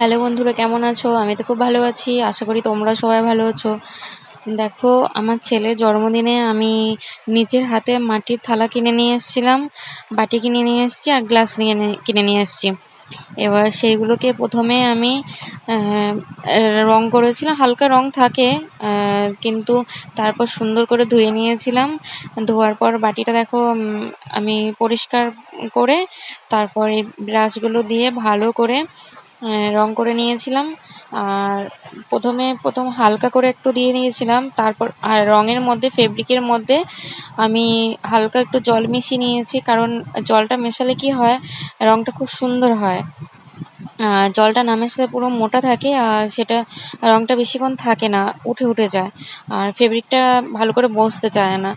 Hello বন্ধুরা, কেমন আছো? আমি তো খুব ভালো আছি। আশা করি তোমরা সবাই ভালো আছো। দেখো, আমার ছেলের জন্মদিনে আমি নিজের হাতে মাটির থালা কিনে নিয়ে এসেছিলাম, বাটি কিনে নিয়ে এসেছি আর গ্লাস নিয়ে কিনে নিয়ে এসেছি। এবার সেইগুলোকে প্রথমে আমি রং করেছিলাম, হালকা রং থাকে কিন্তু তারপর সুন্দর করে ধুয়ে নিয়েছিলাম। ধোয়ার পর বাটিটা দেখো আমি পরিষ্কার করে তারপর ব্রাশগুলো দিয়ে ভালো করে রং করে নিয়েছিলাম। আর প্রথমে, প্রথম হালকা করে একটু দিয়ে নিয়েছিলাম। তারপর, আর রঙের মধ্যে, ফেব্রিকের মধ্যে আমি হালকা একটু জল মিশিয়ে নিয়েছি। কারণ জলটা মেশালে কি হয়, রংটা খুব সুন্দর হয়। জলটা না মেশালে পুরো মোটা থাকে আর সেটা রঙটা বেশিক্ষণ থাকে না, উঠে উঠে যায়। আর ফেব্রিকটা ভালো করে বসতে চায় না।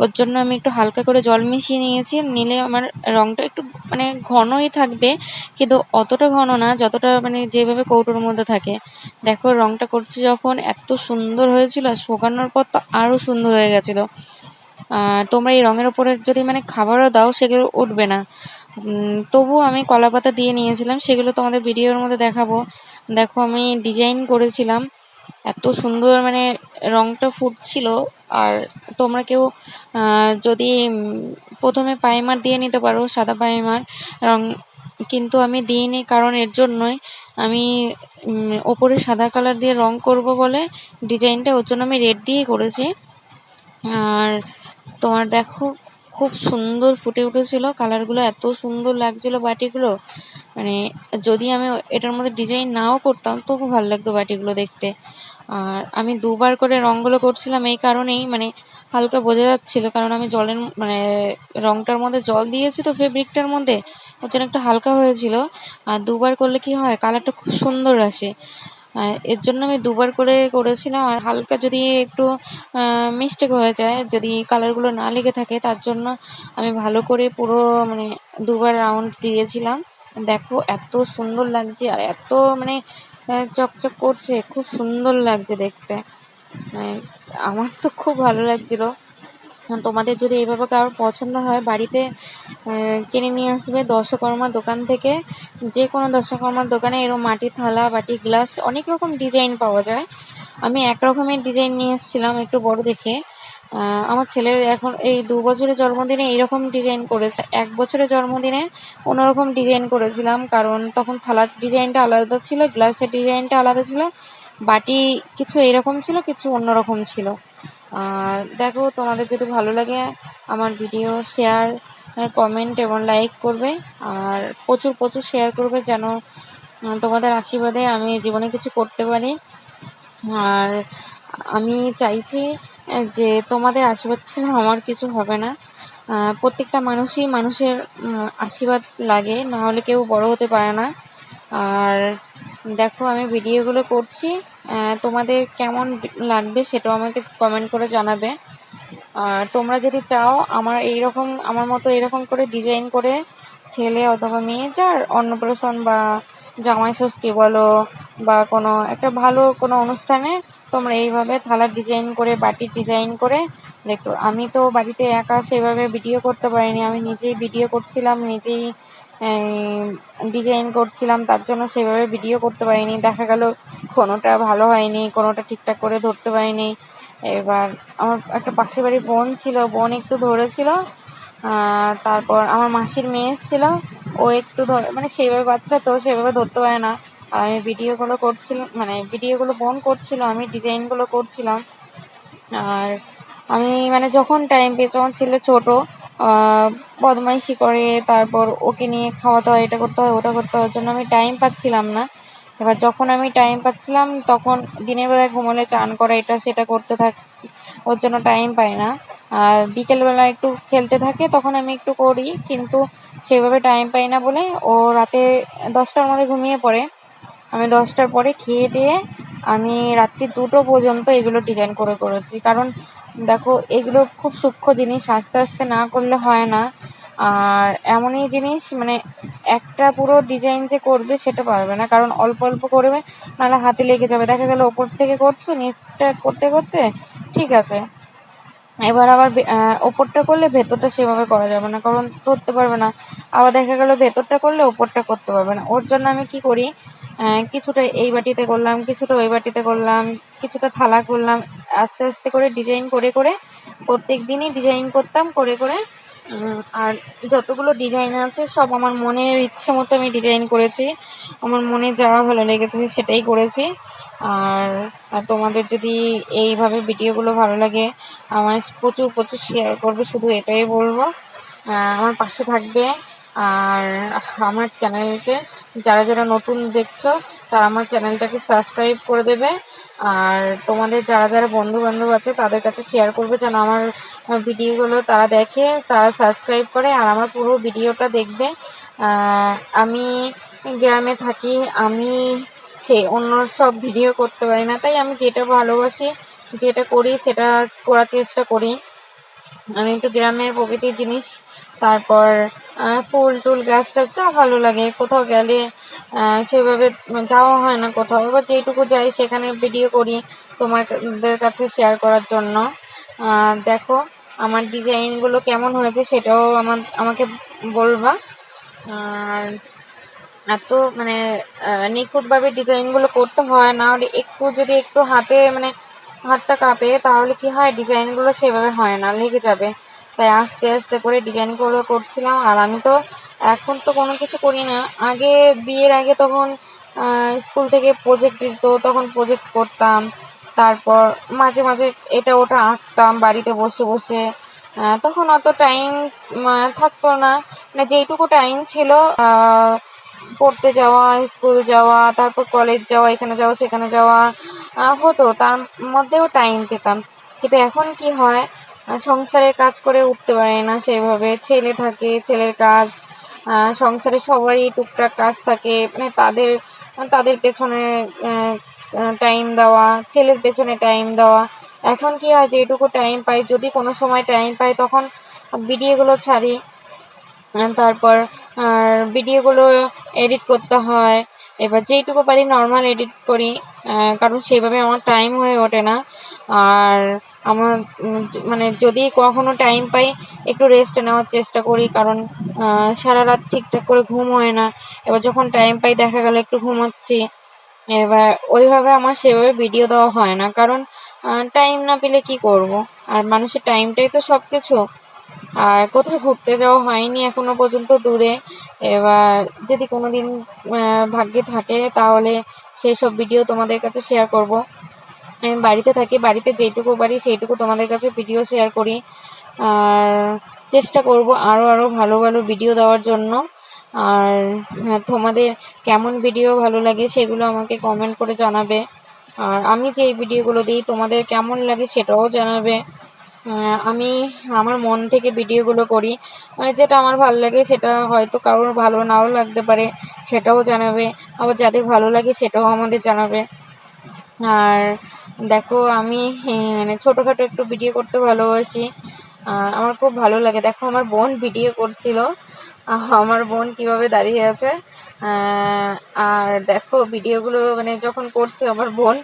ওর জন্য আমি একটু হালকা করে জল মিশিয়ে নিয়েছি, নিলে আমার রঙটা একটু মানে ঘনই থাকবে, কিন্তু অতটা ঘন না, যতটা মানে যেভাবে কৌটোর মধ্যে থাকে। দেখো রঙটা করছি যখন এত সুন্দর হয়েছিল, আর শুকানোর পর তো আরও সুন্দর হয়ে গেছিল। আর তোমরা এই রঙের ওপরে যদি মানে খাবারও দাও, সেগুলো উঠবে না। তবু আমি কলা পাতা দিয়ে নিয়েছিলাম, সেগুলো তোমাদের ভিডিওর মধ্যে দেখাবো। দেখো, আমি ডিজাইন করেছিলাম, এত সুন্দর মানে রংটা ফুটছিল, আর তোমরা কেউ যদি প্রথমে পাইমার দিয়ে নিতে পারো, সাদা পাইমার রং, কিন্তু আমি দিইনি কারণ এর জন্যই আমি ওপরে সাদা কালার দিয়ে রং করব বলে ডিজাইনটা ওর জন্য আমি রেড দিয়ে করেছি। আর তোমার দেখো খুব সুন্দর ফুটে উঠেছিল। কালারগুলো এত সুন্দর লাগছিল বাটিগুলো। মানে যদি আমি এটার মধ্যে ডিজাইন নাও করতাম, তবু ভালো লাগতো বাটিগুলো দেখতে। আর আমি দুবার করে রঙগুলো করছিলাম এই কারণেই মানে হালকা বোঝা যাচ্ছিল। কারণ আমি জলের মানে রংটার মধ্যে জল দিয়েছি তো ফেব্রিকটার মধ্যে, ওর জন্য একটু হালকা হয়েছিল। আর দুবার করলে কি হয় কালারটা খুব সুন্দর আসে। এর জন্য আমি দুবার করে করেছিলাম, আর হালকা যদি একটু মিস্টেক হয়ে যায়, যদি কালারগুলো না লেগে থাকে, তার জন্য আমি ভালো করে পুরো মানে দুবার রাউন্ড দিয়েছিলাম। দেখো, এত সুন্দর লাগছে, আর এত মানে চকচক করছে, খুব সুন্দর লাগছে দেখতে। মানে আমার তো খুব ভালো লাগছিল। তোমাদের যদি এইভাবে কারোর পছন্দ হয়, বাড়িতে কিনে নিয়ে আসবে দশকর্মার দোকান থেকে। যে কোনো দশকর্মার দোকানে এরকম মাটির থালা, বাটি, গ্লাস অনেক রকম ডিজাইন পাওয়া যায়। আমি এক রকমের ডিজাইন নিয়ে এসেছিলাম একটু বড় দেখে। আমার ছেলের এখন এই দু বছরের জন্মদিনে এইরকম ডিজাইন করেছে। এক বছরের জন্মদিনে অন্যরকম ডিজাইন করেছিলাম, কারণ তখন থালার ডিজাইনটা আলাদা ছিল, গ্লাসের ডিজাইনটা আলাদা ছিল। বাটি কিছু এরকম ছিল, কিছু অন্যরকম ছিল। আর দেখো, তোমাদের যদি ভালো লাগে আমার ভিডিও শেয়ার কমেন্ট এবং লাইক করবে। আর প্রচুর প্রচুর শেয়ার করবে যেন তোমাদের আশীর্বাদে আমি জীবনে কিছু করতে পারি। আর আমি চাইছি যে তোমাদের আশীর্বাদ ছাড়া আমার কিছু হবে না। প্রত্যেকটা মানুষই মানুষের আশীর্বাদ লাগে নাহলে কেউ বড় হতে পারে না। আর দেখো, আমি ভিডিওগুলো করছি। তোমাদের কেমন লাগবে সেটাও আমাকে কমেন্ট করে জানাবে। আর তোমরা যদি চাও আমার এই রকম আমার মতো এরকম করে ডিজাইন করে ছেলে অথবা মেয়ে, যার অন্নপ্রাশন বা জামাই ষষ্ঠী বলো বা কোনো একটা ভালো কোনো অনুষ্ঠানে তোমরা এইভাবে থালার ডিজাইন করে, বাটির ডিজাইন করে দেখো আমি তো বাড়িতে একা সেভাবে ভিডিও করতে পারিনি। আমি নিজেই ভিডিও করছিলাম, নিজেই ডিজাইন করছিলাম, তার জন্য সেভাবে ভিডিও করতে পারিনি। দেখা গেল কোনোটা ভালো হয়নি, কোনোটা ঠিকঠাক করে ধরতে পারিনি। এবার আমার একটা পাশের বাড়ির বোন ছিল, বোন একটু ধরেছিল তারপর আমার মাসির মেয়ে এসেছিল, ও একটু ধরে মানে সেইভাবে বাচ্চা তো সেভাবে ধরতে পারে না। আর আমি ভিডিওগুলো করছিলাম মানে ভিডিওগুলো বোন করছিল, আমি ডিজাইনগুলো করছিলাম। আর আমি মানে যখন টাইম পেয়ে, যখন ছেলে ছোটো বদমাইশি করে, তারপর ওকে নিয়ে খাওয়াতে হয় এটা করতে হয়, ওটা করতে হয় জন্য আমি টাইম পাচ্ছিলাম না। এবার যখন আমি টাইম পাচ্ছিলাম, তখন দিনের বেলায় ঘুমোলে চান করা, এটা সেটা করতে থাক, ওর জন্য টাইম পাই না। আর বিকেলবেলা একটু খেলতে থাকে, তখন আমি একটু করি, কিন্তু সেভাবে টাইম পাই না বলে ও রাতে দশটার মধ্যে ঘুমিয়ে পড়ে। আমি দশটার পরে খেয়ে দিয়ে আমি রাত্রি দুটো পর্যন্ত এগুলো ডিজাইন করে করেছি। কারণ দেখো, এগুলো খুব সূক্ষ্ম জিনিস, আস্তে আস্তে না করলে হয় না। আর এমনই জিনিস মানে একটা পুরো ডিজাইন যে করবে সেটা পারবে না। কারণ অল্প অল্প করবে, নাহলে হাতে লেগে যাবে। দেখা গেল ওপর থেকে করছ, নিচটা করতে করতে ঠিক আছে। এবার আবার ওপরটা করলে ভেতরটা সেভাবে করা যাবে না, কারণ ধরতে পারবে না। আবার দেখা গেল ভেতরটা করলে ওপরটা করতে পারবে না। ওর জন্য আমি কি করি কিছুটা এই বাটিতে করলাম, কিছুটা ওই বাটিতে করলাম, কিছুটা থালা করলাম, আস্তে আস্তে করে ডিজাইন করে করে প্রত্যেক দিনই ডিজাইন করতাম, করে করে আর যতগুলো ডিজাইন আছে সব আমার মনের ইচ্ছে মতো আমি ডিজাইন করেছি। আমার মনে যা ভালো লেগেছে সেটাই করেছি। আর তোমাদের যদি এইভাবে ভিডিওগুলো ভালো লাগে আমার প্রচুর প্রচুর শেয়ার করবে, শুধু এটাই বলব। আমার পাশে থাকবে। আর আমার চ্যানেলকে, যারা যারা নতুন দেখছ, তারা আমার চ্যানেলটাকে সাবস্ক্রাইব করে দেবে। আর তোমাদের যারা যারা বন্ধু বান্ধব আছে, তাদের কাছে শেয়ার করবে যেন আমার ভিডিওগুলো তারা দেখে, তারা সাবস্ক্রাইব করে, আর আমার পুরো ভিডিওটা দেখবে। আমি গ্রামে থাকি, আমি সে অন্য সব ভিডিও করতে পারি না, তাই আমি যেটা ভালোবাসি, যেটা করি, সেটা করার চেষ্টা করি। আমি একটু গ্রামের প্রকৃতির জিনিস তারপর ফুল টুল গাছটা যা ভালো লাগে, কোথাও গেলে সেভাবে যাওয়া হয় না কোথাও এবার যেটুকু যাই সেখানে ভিডিও করি তোমাদের কাছে শেয়ার করার জন্য। দেখো, আমার ডিজাইনগুলো কেমন হয়েছে সেটাও আমার, আমাকে বলবা। এত মানে নিখুঁতভাবে ডিজাইনগুলো করতে হয়, না হলে একটু যদি একটু হাতে মানে হাতটা কাঁপে, তাহলে কি হয়? ডিজাইনগুলো সেভাবে হয় না, লেগে যাবে। তাই আস্তে আস্তে করে ডিজাইনগুলো করছিলাম। আর আমি তো এখন তো কোনো কিছু করি না। আগে বিয়ের আগে তখন স্কুল থেকে প্রজেক্ট দিত তখন প্রজেক্ট করতাম। তারপর মাঝে মাঝে এটা ওটা আঁকতাম, বাড়িতে বসে বসে। তখন অত টাইম থাকতো না। মানে যেইটুকু টাইম ছিল পড়তে যাওয়া স্কুল যাওয়া, তারপর কলেজ যাওয়া, এখানে যাওয়া, সেখানে যাওয়া হতো। তার মধ্যেও টাইম পেতাম। কিন্তু এখন কি হয় আহ, সংসারের কাজ করে উঠতে পারে না সেভাবে। ছেলে থাকে ছেলের কাজ সংসারে সবারই টুকটাক কাজ থাকে। মানে তাদের তাদের পেছনে টাইম দেওয়া ছেলের পেছনে টাইম দেওয়া। এখন কি হয় যেটুকু টাইম পাই যদি কোনো সময় টাইম পাই তখন ভিডিওগুলো ছাড়ি। তারপর ভিডিওগুলো এডিট করতে হয়। এবার যেইটুকু পারি নর্মাল এডিট করি। কারণ সেভাবে আমার টাইম হয়ে ওঠে না। আর আমার মানে যদি কখনো টাইম পাই একটু রেস্ট নেওয়ার চেষ্টা করি কারণ সারা রাত ঠিকঠাক করে ঘুম হয় না। এবার যখন টাইম পাই দেখা গেল একটু ঘুমাচ্ছি। এবার ওইভাবে আমার সেভাবে ভিডিও দেওয়া হয় না কারণ টাইম না পেলে কি করব? আর মানুষের টাইমটাই তো সব কিছু আর কোথাও ঘুরতে যাওয়া হয়নি এখনও পর্যন্ত দূরে। এবার যদি কোনোদিন আহ, ভাগ্যে থাকে তাহলে সেই সব ভিডিও তোমাদের কাছে শেয়ার করব। আমি বাড়িতে থাকি বাড়িতে যেইটুকু পারি সেইটুকু তোমাদের কাছে ভিডিও শেয়ার করি। আর চেষ্টা করব আরও আরও ভালো ভালো ভিডিও দেওয়ার জন্য। আর হ্যাঁ, তোমাদের কেমন ভিডিও ভালো লাগে সেগুলো আমাকে কমেন্ট করে জানাবে। আর আমি যে ভিডিওগুলো দিই তোমাদের কেমন লাগে সেটাও জানাবে। আমি আমার মন থেকে ভিডিওগুলো করি। মানে যেটা আমার ভালো লাগে সেটা হয়তো কারোর ভালো নাও লাগতে পারে সেটাও জানাবে। আবার যাদের ভালো লাগে সেটাও আমাদের জানাবে। আর দেখো, আমি মানে ছোটোখাটো একটু ভিডিও করতে ভালোবাসি। আমার খুব ভালো লাগে। দেখো, আমার বোন ভিডিও করছিল। আমার বোন কীভাবে দাঁড়িয়ে আছে। আর দেখো ভিডিওগুলো মানে যখন করছে আমার বোন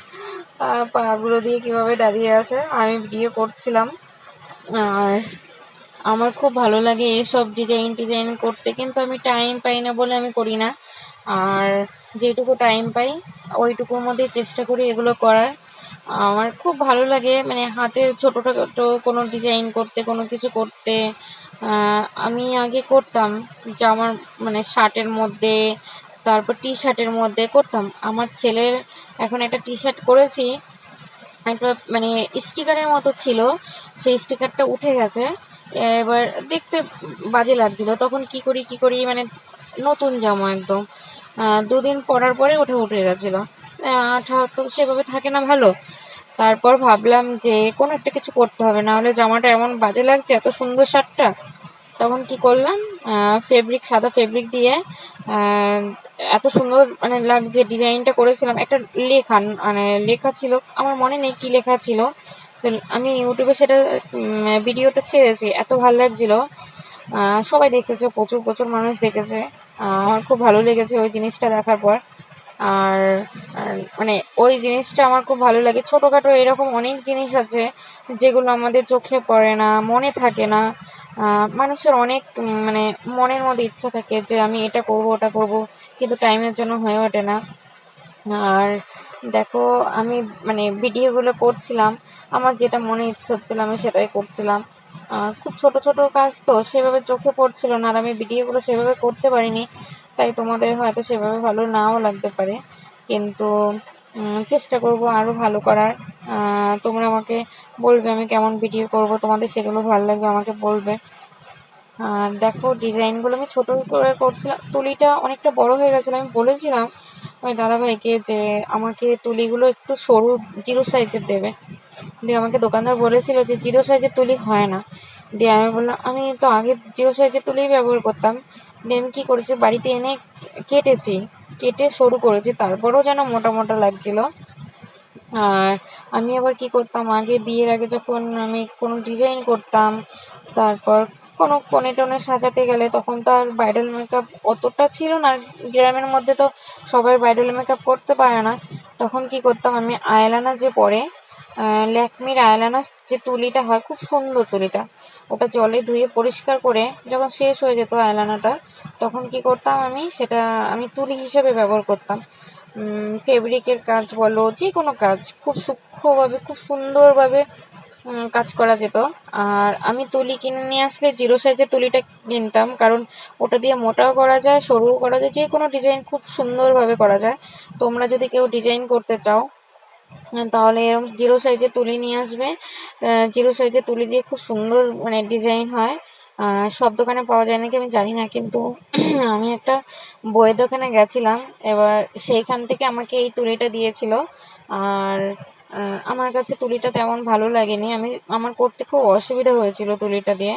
পাগুলো দিয়ে কীভাবে দাঁড়িয়ে আছে, আমি ভিডিও করছিলাম। আর আমার খুব ভালো লাগে এসব ডিজাইন টিজাইন করতে, কিন্তু আমি টাইম পাই না বলে আমি করি না। আর যেটুকু টাইম পাই, ওইটুকুর মধ্যে চেষ্টা করি এগুলো করার। আমার খুব ভালো লাগে মানে হাতে ছোটো ছোটো কোনো ডিজাইন করতে, কোনো কিছু করতে। আমি আগে করতাম, জামার মানে শার্টের মধ্যে, তারপর টি শার্টের মধ্যে করতাম। আমার ছেলের এখন একটা টি শার্ট করেছি, একটা মানে স্টিকারের মতো ছিল, সেই স্টিকারটা উঠে গেছে। এবার দেখতে বাজে লাগছিল, তখন কি করি কি করি মানে নতুন জামা একদম। দুদিন পরার পরে ওঠে উঠে গেছিল। আঠা তো সেভাবে থাকে না ভালো। তারপর ভাবলাম যে কোনো একটা কিছু করতে হবে না হলে জামাটা এমন বাজে লাগছে, এত সুন্দর শার্টটা। তখন কি করলাম ফেব্রিক সাদা ফেব্রিক দিয়ে এত সুন্দর মানে লাগছে ডিজাইনটা করেছিলাম। একটা লেখা মানে লেখা ছিল, আমার মনে নেই কি লেখা ছিল। তো আমি ইউটিউবে সেটা ভিডিওটা ছেড়েছি, এত ভালো লাগছিল। সবাই দেখেছে, প্রচুর প্রচুর মানুষ দেখেছে। আমার খুব ভালো লেগেছে ওই জিনিসটা দেখার পর। আর মানে ওই জিনিসটা আমার খুব ভালো লাগে। ছোটোখাটো এরকম অনেক জিনিস আছে যেগুলো আমাদের চোখে পড়ে না, মনে থাকে না। মানুষের অনেক মানে মনের মধ্যে ইচ্ছা থাকে যে আমি এটা করব, ওটা করব, কিন্তু টাইমের জন্য হয়ে ওঠে না। আর দেখো, আমি মানে ভিডিওগুলো করছিলাম, আমার যেটা মনে ইচ্ছে হচ্ছিল আমি সেটাই করছিলাম। খুব ছোট ছোট কাজ তো, সেভাবে চোখে পড়ছিল না, আর আমি ভিডিওগুলো সেভাবে করতে পারিনি। তাই তোমাদের হয়তো সেভাবে ভালো নাও লাগতে পারে। কিন্তু চেষ্টা করব আরও ভালো করার। তোমরা আমাকে বলবে আমি কেমন ভিডিও করব, তোমাদের সেগুলো ভালো লাগবে আমাকে বলবে। আর দেখো, ডিজাইনগুলো আমি ছোট করে করছিলাম। তুলিটা অনেকটা বড় হয়ে গেছিল, আমি বলেছিলাম ওই দাদাভাইকে যে আমাকে তুলিগুলো একটু সরু জিরো সাইজের দেবে। দিয়ে আমাকে দোকানদার বলেছিল যে জিরো সাইজের তুলি হয় না। দিয়ে আমি বললাম, আমি তো আগে জিরো সাইজের তুলিই ব্যবহার করতাম। আমি কী করেছি? বাড়িতে এনে কেটেছি, কেটে সরু করেছি, তারপরেও যেন মোটা মোটা লাগছিল। আর আমি আবার কি করতাম? আগে বিয়ের আগে যখন আমি কোনো ডিজাইন করতাম, তারপর কোনো কনে টনে সাজাতে গেলে তখন তো আর ব্রাইডাল মেকআপ অতটা ছিল না। গ্রামের মধ্যে তো সবাই ব্রাইডাল মেকআপ করতে পারে না। তখন কি করতাম? আমি আয়লানা যে পরে ল্যাকমির আয়লানা যে তুলিটা হয়, খুব সুন্দর তুলিটা ওটা জলে ধুয়ে পরিষ্কার করে যখন শেষ হয়ে যেত আয়লানাটা, তখন কি করতাম আমি? সেটা আমি তুলি হিসেবে ব্যবহার করতাম। ফেব্রিকের কাজ বলো, যে কোনো কাজ, খুব সূক্ষ্মভাবে, খুব সুন্দরভাবে কাজ করা যেত। আর আমি তুলি কিনে নিয়ে আসলে জিরো সাইজের তুলিটা কিনতাম, কারণ ওটা দিয়ে মোটাও করা যায়, সরুও করা যায়, যে কোনো ডিজাইন খুব সুন্দরভাবে করা যায়। তোমরা যদি কেউ ডিজাইন করতে চাও তাহলে এরকম জিরো সাইজে তুলি নিয়ে আসবে। জিরো সাইজে তুলি দিয়ে খুব সুন্দর মানে ডিজাইন হয়। সব দোকানে পাওয়া যায় নাকি আমি জানি না, কিন্তু আমি একটা বইয়ের দোকানে গেছিলাম। এবার সেইখান থেকে আমাকে এই তুলিটা দিয়েছিল। আর আমার কাছে তুলিটা তেমন ভালো লাগেনি। আমি, আমার করতে খুব অসুবিধা হয়েছিল তুলিটা দিয়ে।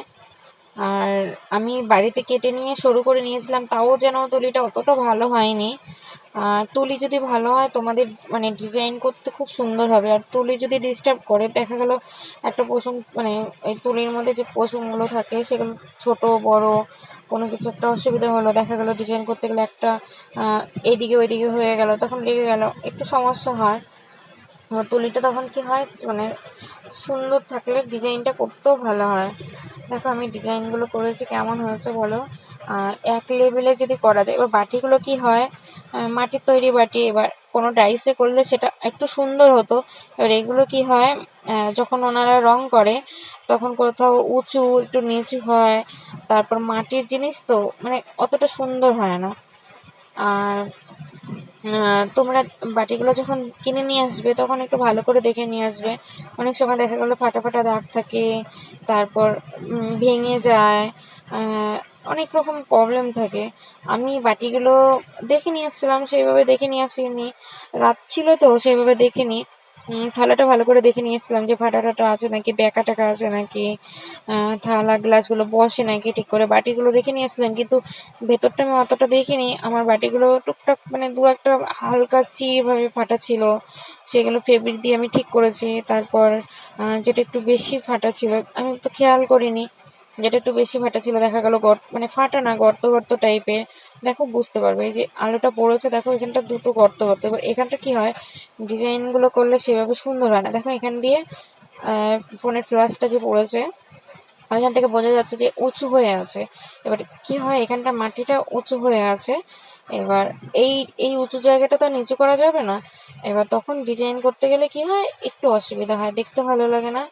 আর আমি বাড়িতে কেটে নিয়ে শুরু করে নিয়েছিলাম, তাও যেন তুলিটা অতটা ভালো হয়নি। তুলি যদি ভালো হয় তোমাদের মানে ডিজাইন করতে খুব সুন্দর হবে। আর তুলি যদি ডিস্টার্ব করে দেখা গেল একটা পশম মানে এই তুলির মধ্যে যে পশমগুলো থাকে সেগুলো ছোট বড় কোনো কিছু একটা অসুবিধা হলো দেখা গেল ডিজাইন করতে গেলে একটা আহ, এইদিকে ওইদিকে হয়ে গেল তখন লেগে গেল একটু সমস্যা হয়। তুলিটা তখন কি হয় মানে সুন্দর থাকলে ডিজাইনটা করতেও ভালো হয়। দেখো আমি ডিজাইনগুলো করেছি কেমন হয়েছে বলো? এক লেভেলে যদি করা যায় এবার বাটিগুলো কি হয় মাটির তৈরি বাটি এবার কোনো ডাইসে করলে সেটা একটু সুন্দর হতো। এবার এগুলো কি হয় যখন ওনারা রং করে, তখন কোথাও উঁচু, একটু নিচু হয়, তারপর মাটির জিনিস তো মানে অতটা সুন্দর হয় না। আর তোমরা বাটিগুলো যখন কিনে নিয়ে আসবে, তখন একটু ভালো করে দেখে নিয়ে আসবে। অনেক সময় দেখা গেলো ফাটা ফাটা দাগ থাকে, তারপর ভেঙে যায় অনেক রকম প্রবলেম থাকে। আমি বাটিগুলো দেখে নিয়ে আসছিলাম সেইভাবে দেখে নিয়ে আসিনি। রাত ছিল তো সেইভাবে দেখিনি উম, থালাটা ভালো করে দেখে নিয়ে এসেছিলাম যে ফাটা টাটা আছে নাকি ব্যাকা টাকা আছে নাকি থালা গ্লাসগুলো বসে নাকি ঠিক করে বাটিগুলো দেখে নিয়ে এসেছিলাম কিন্তু ভেতরটা আমি অতটা দেখিনি। আমার বাটিগুলো টুকটাক মানে দু একটা হালকা চিরভাবে ফাটা ছিল। সেগুলো ফেব্রিক দিয়ে আমি ঠিক করেছি। তারপর যেটা একটু বেশি ফাটা ছিল আমি তো খেয়াল করিনি। যেটা একটু বেশি ফাটা ছিল, দেখা গেল গর্ত মানে ফাটা না গর্ত গর্ত টাইপের দেখো, বুঝতে পারবে, এই যে আলোটা পড়েছে, দেখো, এখানটা দুটো গর্ত গর্ত এবার এখানটা কি হয় ডিজাইনগুলো করলে সেভাবে সুন্দর হয় না। দেখো, এখান দিয়ে ফোনের ফ্লাশটা যে পড়েছে, এখান থেকে বোঝা যাচ্ছে যে উঁচু হয়ে আছে। এবার কি হয়, এখানটা মাটিটা উঁচু হয়ে আছে। এবার এই এই উঁচু জায়গাটা তো নিচু করা যাবে না। এবার তখন ডিজাইন করতে গেলে কি হয়, একটু অসুবিধা হয়, দেখতে ভালো লাগে না।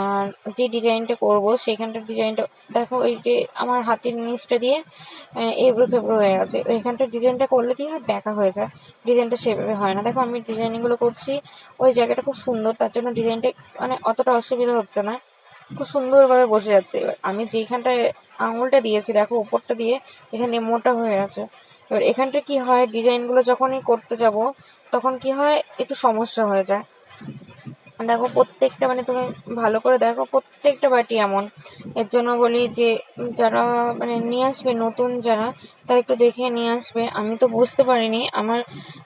আর যে ডিজাইনটা করব সেখানটার ডিজাইনটা, দেখো এই যে আমার হাতের নিচটা দিয়ে এবড়ো খেবড়ো হয়ে আছে এখানটার ডিজাইনটা করলে কি হয়? ব্যাকা হয়ে যায়। ডিজাইনটা সেভাবে হয় না। দেখো আমি ডিজাইনগুলো করছি, ওই জায়গাটা খুব সুন্দর, তার জন্য ডিজাইনটা মানে অতটা অসুবিধা হচ্ছে না। খুব সুন্দরভাবে বসে যাচ্ছে। এবার আমি যেখানটায় আঙুলটা দিয়েছি, দেখো উপরটা দিয়ে, এখানে মোটা হয়ে আছে এবার এখানটা কি হয়? ডিজাইনগুলো যখনই করতে যাব, তখন কি হয়? একটু সমস্যা হয়ে যায়। দেখো প্রত্যেকটা মানে তুমি ভালো করে দেখো প্রত্যেকটা বাটি এমন। এর জন্য বলি যে যারা মানে নিয়ে আসবে নতুন যারা তারা একটু দেখে নিয়ে আসবে। আমি তো বুঝতে পারিনি আমার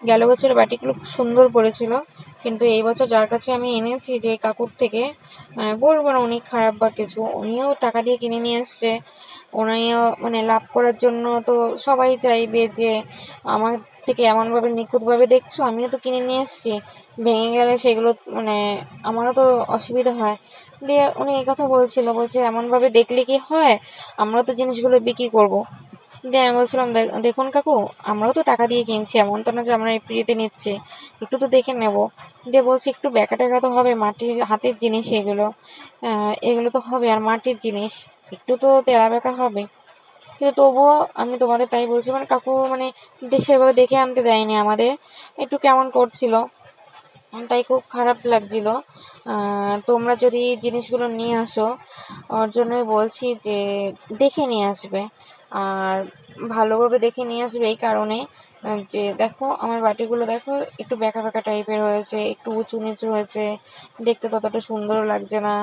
গেল বছরের বাটিগুলো খুব সুন্দর পড়েছিল। কিন্তু এই বছর যার কাছে আমি এনেছি যে কাকুর থেকে আহ, বলব না উনি খারাপ বা কিছু উনিও টাকা দিয়ে কিনে নিয়ে এসছে ওনাইও মানে লাভ করার জন্য তো সবাই চাইবে যে আমার থেকে এমনভাবে নিখুঁতভাবে দেখছ আমিও তো কিনে নিয়ে এসেছি ভেঙে গেলে সেগুলো মানে আমারও তো অসুবিধা হয়। দিয়ে উনি এই কথা বলছিল, বলছে, এমনভাবে দেখলে কি হয়? আমরা তো জিনিসগুলো বিক্রি করব। দিয়ে আমি বলছিলাম "দেখ- দেখুন কাকু, আমরাও তো টাকা দিয়ে কিনছি, এমন তো না যে আমরা ফ্রিতে নিচ্ছি। একটু তো দেখে নেব। দিয়ে বলছি, একটু ব্যাকা টাকা তো হবে, মাটির হাতের জিনিস এগুলো। এগুলো তো হবে, আর মাটির জিনিস, একটু তো তেরা বেঁকা হবে। কিন্তু তবুও আমি তোমাদের তাই বলছি মানে কাকু মানে দে- সেভাবে দেখে আনতে দেয়নি আমাদের। একটু কেমন করছিল? তাই খুব খারাপ লাগছিল। তোমরা যদি জিনিসগুলো নিয়ে আসো, ওর জন্যই বলছি যে দেখে নিয়ে আসবে। আর ভালোভাবে দেখে নিয়ে আসবে এই কারণে যে দেখো আমার বাটিগুলো দেখো, একটু ব্যাকা ব্যাকা টাইপের হয়েছে, একটু উঁচু নিচু হয়েছে, দেখতে ততটা সুন্দরও লাগছে না।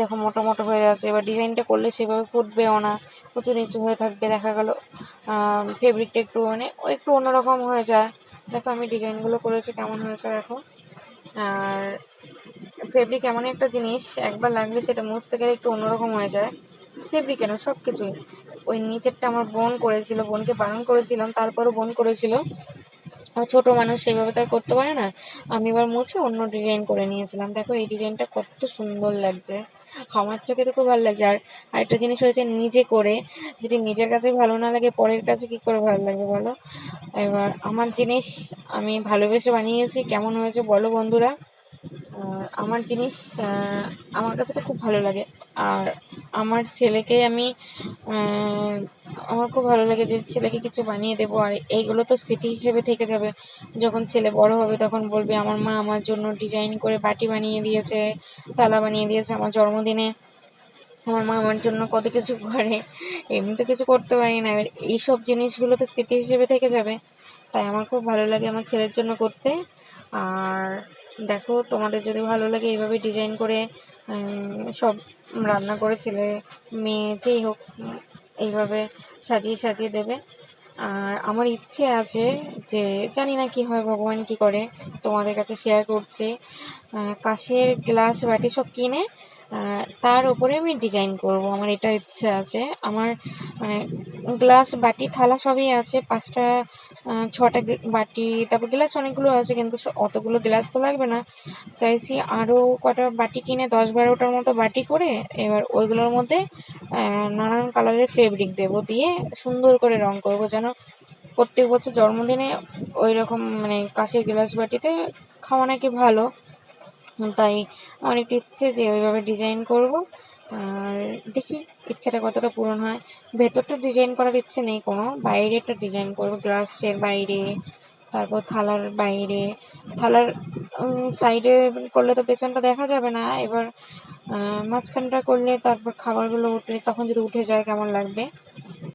দেখো মোটা মোটা হয়ে যাচ্ছে, এবার ডিজাইনটা করলে সেভাবে ফুটবেও না, উঁচু নিচু হয়ে থাকবে দেখা গেল। ফেব্রিকটা একটু মানে একটু অন্যরকম হয়ে যায়। দেখো আমি ডিজাইনগুলো করেছি কেমন হয়েছে দেখো। আর ফেব্রিক এমনই একটা জিনিস, একবার লাগলে সেটা মুছতে গেলে একটু অন্যরকম হয়ে যায়। ফেব্রিক কেন? সব কিছুই ওই নিচেরটা আমার বোন করেছিল, বোনকে বারণ করেছিলাম, তারপরও বোন করেছিল। ছোট মানুষ সেভাবে তার করতে পারে না। আমি এবার মুছে অন্য ডিজাইন করে নিয়েছিলাম। দেখো এই ডিজাইনটা কত সুন্দর লাগছে। আমার চোখে তো খুব ভালো লাগছে আর আরেকটা জিনিস হয়েছে নিজে করে, যদি নিজের কাছে ভালো না লাগে, পরের কাছে কি করে ভালো লাগে বলো? এবার আমার জিনিস আমি ভালোবেসে বানিয়েছি, কেমন হয়েছে বলো বন্ধুরা? আমার জিনিস আমার কাছে তো খুব ভালো লাগে। আর আমার ছেলেকে আমি আমার খুব ভালো লাগে যে ছেলেকে কিছু বানিয়ে দেবো, আর এইগুলো তো স্মৃতি হিসেবে থেকে যাবে। যখন ছেলে বড় হবে তখন বলবে, আমার মা আমার জন্য ডিজাইন করে বাটি বানিয়ে দিয়েছে, তালা বানিয়ে দিয়েছে আমার জন্মদিনে। আমার মা আমার জন্য কত কিছু করে। এমনি তো কিছু করতে পারি না। এইসব জিনিসগুলো তো স্মৃতি হিসেবে থেকে যাবে। তাই আমার খুব ভালো লাগে আমার ছেলের জন্য করতে। আর দেখো, তোমাদের যদি ভালো লাগে এইভাবে ডিজাইন করে সব রান্না করে ছেলে, মেয়ে যেই হোক এইভাবে সাজিয়ে সাজিয়ে দেবে। আর আমার ইচ্ছে আছে যে, জানি না কি হয়, ভগবান কি করে, তোমাদের কাছে শেয়ার করছে। কাশের গ্লাস বাটি সব কিনে তার উপরে আমি ডিজাইন করব, আমার এটা ইচ্ছে আছে। আমার মানে গ্লাস বাটি, থালা সবই আছে, পাঁচটা ছটা বাটি, তারপর গ্লাস অনেকগুলো আছে, কিন্তু অতগুলো গ্লাস তো লাগবে না। চাইছি আরও কটা বাটি কিনে, দশ বারোটার মতো বাটি করে, এবার ওইগুলোর মধ্যে নানান কালারের ফেব্রিক দেবো, দিয়ে সুন্দর করে রং করব, যেন প্রত্যেক বছর জন্মদিনে ওই রকম মানে কাঁচের গ্লাস বাটিতে খাওয়া নাকি ভালো। তাই আমার একটু ইচ্ছে যে ওইভাবে ডিজাইন করব। আর দেখি ইচ্ছাটা কতটা পূরণ হয়। ভেতরটা ডিজাইন করার ইচ্ছে নেই কোনো বাইরেটা ডিজাইন করব গ্লাসের বাইরে, তারপর থালার বাইরে। থালার সাইডে করলে তো পেছনটা দেখা যাবে না। এবার মাঝখানটা করলে তারপর খাবারগুলো উঠলে তখন যদি উঠে যায় কেমন লাগবে?